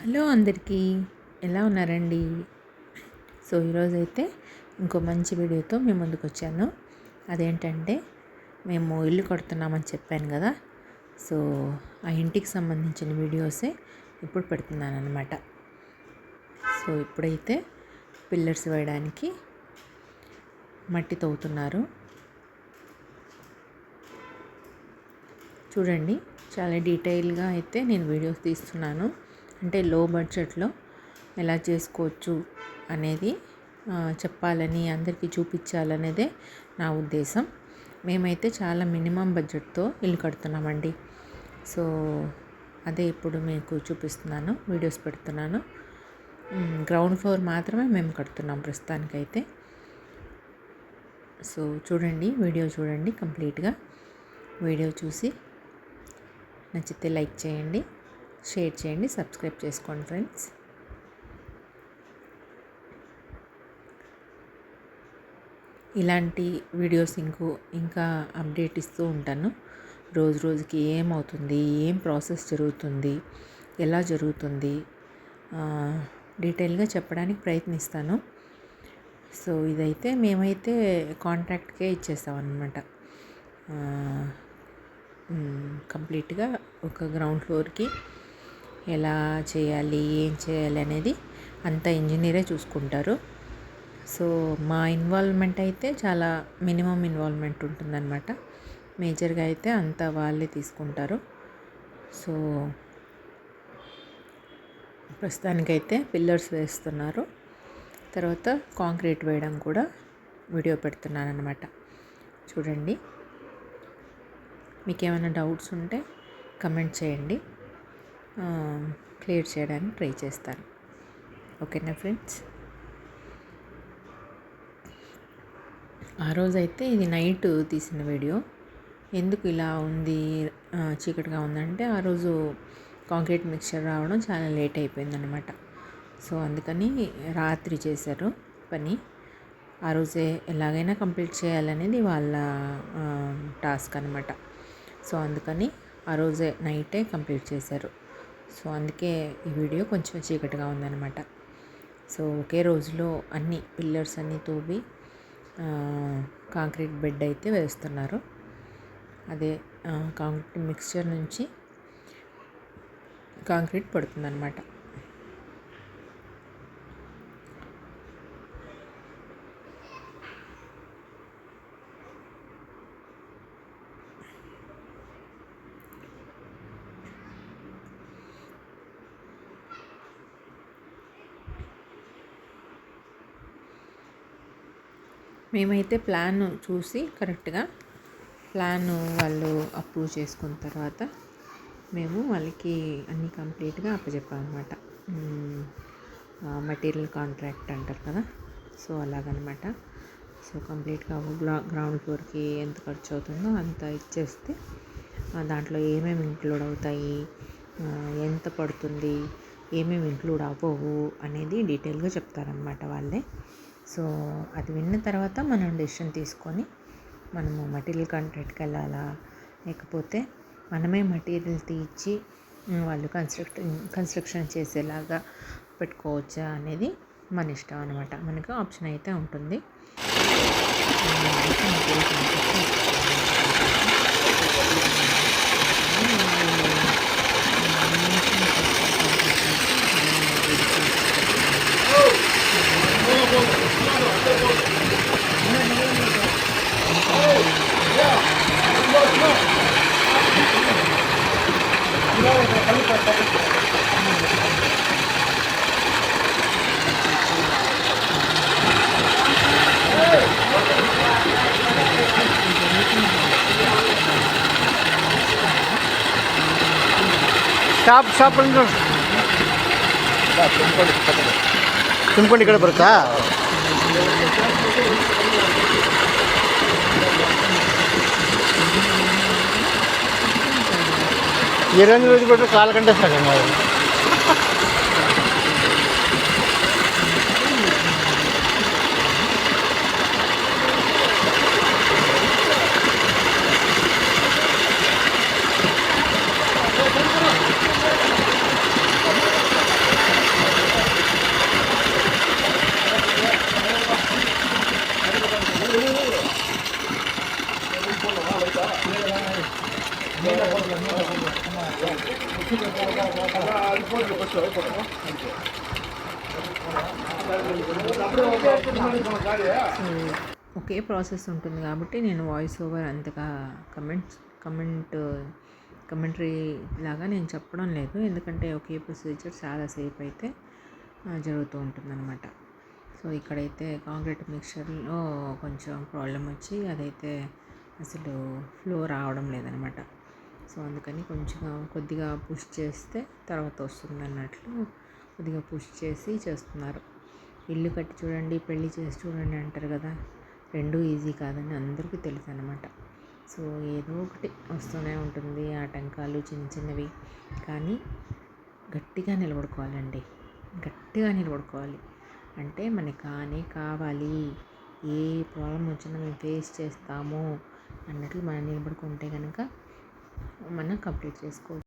Hello అందరికీ ఎలా ఉన్నారండి? సో ఈరోజు అయితే ఇంకో మంచి వీడియోతో మేము ముందుకు వచ్చాను అదేంటంటే మేము ఇల్లు కడుతున్నామని చెప్పాను కదా? సో ఆ ఇంటికి సంబంధించిన వీడియోసే ఇప్పుడు పెడుతున్నాను అనమాట సో ఇప్పుడైతే పిల్లర్స్ వేయడానికి మట్టి తవ్వుతున్నారు. చూడండి చాలా డీటెయిల్గా అయితే నేను వీడియోస్ తీస్తున్నాను. అంటే లో బడ్జెట్లో ఎలా చేసుకోవచ్చు అనేది చెప్పాలని అందరికీ చూపించాలనేదే నా ఉద్దేశం. మేమైతే చాలా మినిమం బడ్జెట్తో ఇల్లు కడుతున్నామండి. సో అదే ఇప్పుడు మీకు చూపిస్తున్నాను వీడియోస్ పెడుతున్నాను. గ్రౌండ్ ఫ్లోర్ మాత్రమే మేము కడుతున్నాం ప్రస్తుతానికైతే. సో చూడండి వీడియో చూడండి కంప్లీట్గా. వీడియో చూసి నచ్చితే లైక్ చేయండి. షేర్ చేయండి సబ్స్క్రైబ్ చేసుకోండి ఫ్రెండ్స్. ఇలాంటి వీడియోస్ ఇంకో ఇంకా అప్డేట్ ఇస్తూ ఉంటాను. రోజు రోజుకి ఏమవుతుంది ఏం ప్రాసెస్ జరుగుతుంది ఎలా జరుగుతుంది డీటెయిల్గా చెప్పడానికి ప్రయత్నిస్తాను. సో ఇదైతే మేమైతే కాంట్రాక్ట్కే ఇచ్చేస్తాం అనమాట కంప్లీట్గా ఒక గ్రౌండ్ ఫ్లోర్కి. ఎలా చేయాలి ఏం చేయాలి అనేది అంతా ఇంజనీరే చూసుకుంటారు. సో మా ఇన్వాల్వ్మెంట్ అయితే చాలా మినిమం ఇన్వాల్వ్మెంట్ ఉంటుందన్నమాట. మేజర్గా అయితే అంతా వాళ్ళే తీసుకుంటారు. సో ప్రస్తుతానికైతే పిల్లర్స్ వేస్తున్నారు. తర్వాత కాంక్రీట్ వేయడం కూడా వీడియో పెడుతున్నాను అనమాట చూడండి. మీకు ఏమైనా డౌట్స్ ఉంటే కమెంట్ చేయండి. క్లియర్ చేయడానికి ట్రై చేస్తాను. ఓకేనా ఫ్రెండ్స్? ఆ రోజైతే ఇది నైట్ తీసిన వీడియో. ఎందుకు ఇలా ఉంది చీకటిగా ఉందంటే ఆ రోజు కాంక్రీట్ మిక్చర్ రావడం చాలా లేట్ అయిపోయిందనమాట సో అందుకని రాత్రి చేశారు పని. ఆ రోజే ఎలాగైనా కంప్లీట్ చేయాలనేది వాళ్ళ టాస్క్ అనమాట సో అందుకని ఆ రోజే నైటే కంప్లీట్ చేశారు. సో అందుకే ఈ వీడియో కొంచెం చీకటిగా ఉందన్నమాట. సో ఒకే రోజులో అన్ని పిల్లర్స్ అన్నీ తూవి కాంక్రీట్ బెడ్ అయితే వేస్తున్నారు. అదే కాంక్రీట్ మిక్స్చర్ నుంచి కాంక్రీట్ పడుతుందన్నమాట. మేమైతే ప్లాన్ చూసి కరెక్ట్గా ప్లాన్ వాళ్ళు అప్రూవ్ చేసుకున్న తర్వాత మేము వాళ్ళకి అన్నీ కంప్లీట్గా అప్పచెప్పామన్నమాట. మటీరియల్ కాంట్రాక్ట్ అంటారు కదా సో అలాగనమాట. సో కంప్లీట్గా గ్రౌండ్ ఫ్లోర్కి ఎంత ఖర్చు అవుతుందో అంత ఇచ్చేస్తే దాంట్లో ఏమేమి ఇంక్లూడ్ అవుతాయి ఎంత పడుతుంది ఏమేమి ఇంక్లూడ్ అవ్వవు అనేది డీటెయిల్గా చెప్తారనమాట వాళ్ళే. సో అది విన్న తర్వాత మనం డెసిషన్ తీసుకొని మనము మటీరియల్ కాంట్రాక్ట్కి వెళ్ళాలా? లేకపోతే మనమే మటీరియల్ తీర్చి వాళ్ళు కన్స్ట్రక్షన్ కన్స్ట్రక్షన్ చేసేలాగా పెట్టుకోవచ్చా అనేది మన ఇష్టం అనమాట మనకు ఆప్షన్ అయితే ఉంటుంది. ಸ್ಟಾಪ್ ಸ್ಟಾಪ್ ಅಂದ್ರೆ ತುಂಬ್ಕೊಂಡು ಈ ಕಡೆ ಬರುತ್ತಾ ಇರಂಗ್ ಬಿಟ್ರೆ ಕಾಲು ಗಂಟೆ ಸಾಕು ఒకే ప్రాసెస్ ఉంటుంది కాబట్టి నేను వాయిస్ ఓవర్ అంతగా కమెంట్స్ కమెంట్ కమెంటరీ లాగా నేను చెప్పడం లేదు. ఎందుకంటే ఒకే ప్రొసీజర్ చాలాసేపు అయితే జరుగుతూ ఉంటుందన్నమాట. సో ఇక్కడైతే కాంక్రీట్ మిక్చర్లో కొంచెం ప్రాబ్లం వచ్చి అదైతే అసలు ఫ్లో రావడం లేదనమాట సో అందుకని కొంచెం కొద్దిగా పుష్ చేస్తే తర్వాత వస్తుంది అన్నట్లు కొద్దిగా పుష్ చేసి చేస్తున్నారు. ఇల్లు కట్టి చూడండి పెళ్ళి చేసి చూడండి అంటారు కదా. రెండు ఈజీ కాదని అందరికీ తెలుసు అనమాట సో ఏదో ఒకటి వస్తూనే ఉంటుంది ఆటంకాలు చిన్న చిన్నవి. కానీ గట్టిగా నిలబడుకోవాలండి. గట్టిగా నిలబడుకోవాలి. అంటే మనకి కానీ కావాలి. ఏ ప్రాబ్లం వచ్చినా మేము ఫేస్ చేస్తాము అన్నట్లు మనం నిలబడుకుంటే కనుక మనం కంప్లీట్ చేసుకోవచ్చు.